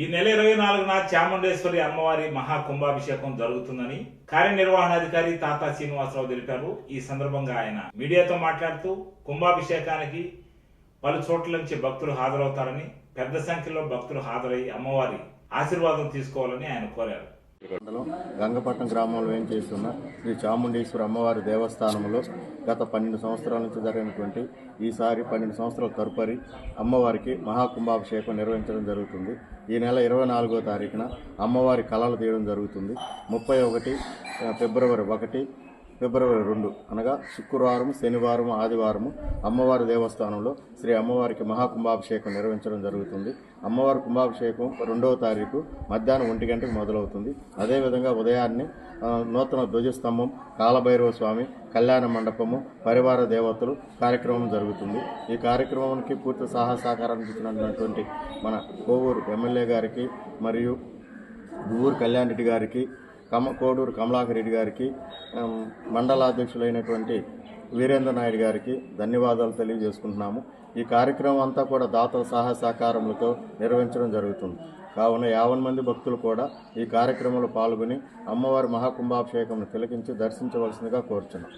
ఈ నెల ఇరవై నాలుగున చాముండేశ్వరి అమ్మవారి మహా కుంభాభిషేకం జరుగుతుందని కార్యనిర్వహణాధికారి తాతా శ్రీనివాసరావు తెలిపారు. ఈ సందర్భంగా ఆయన మీడియాతో మాట్లాడుతూ కుంభాభిషేకానికి పలు చోట్ల నుంచి భక్తులు హాజరవుతారని పెద్ద సంఖ్యలో భక్తులు హాజరై అమ్మవారి ఆశీర్వాదం తీసుకోవాలని ఆయన కోరారు. గంగపట్నం గ్రామంలో ఏం చేస్తున్న శ్రీ చాముండేశ్వర అమ్మవారి దేవస్థానంలో గత పన్నెండు సంవత్సరాల నుంచి జరిగినటువంటి ఈసారి పన్నెండు సంవత్సరాల తరుపరి అమ్మవారికి మహాకుంభాభిషేకం నిర్వహించడం జరుగుతుంది. ఈ నెల ఇరవై నాలుగో తారీఖున అమ్మవారి కళలు తీయడం జరుగుతుంది. ముప్పై ఒకటి ఫిబ్రవరి ఒకటి ఫిబ్రవరి రెండు అనగా శుక్రవారం శనివారం ఆదివారం అమ్మవారి దేవస్థానంలో శ్రీ అమ్మవారికి మహాకుంభాభిషేకం నిర్వహించడం జరుగుతుంది. అమ్మవారి కుంభాభిషేకం రెండవ తారీఖు మధ్యాహ్నం ఒంటి గంటకు మొదలవుతుంది. అదేవిధంగా ఉదయాన్నే నూతన ధ్వజస్తంభం కాలభైరవ స్వామి కళ్యాణ మండపము పరివార దేవతలు కార్యక్రమం జరుగుతుంది. ఈ కార్యక్రమానికి పూర్తి సహా సహకారం ఇచ్చినటువంటి మన కోవూరు ఎమ్మెల్యే గారికి మరియు ఊరు కళ్యాణ్ రెడ్డి గారికి కమ కోడూరు కమలాకర్ రెడ్డి గారికి మండలాధ్యక్షులైనటువంటి వీరేంద్ర నాయుడు గారికి ధన్యవాదాలు తెలియజేసుకుంటున్నాము. ఈ కార్యక్రమం అంతా కూడా దాతల సహాయ సహకారములతో నిర్వహించడం జరుగుతుంది. కావున యావన్ మంది భక్తులు కూడా ఈ కార్యక్రమంలో పాల్గొని అమ్మవారి మహాకుంభాభిషేకంను తిలకించి దర్శించవలసిందిగా కోరుచున్నాం.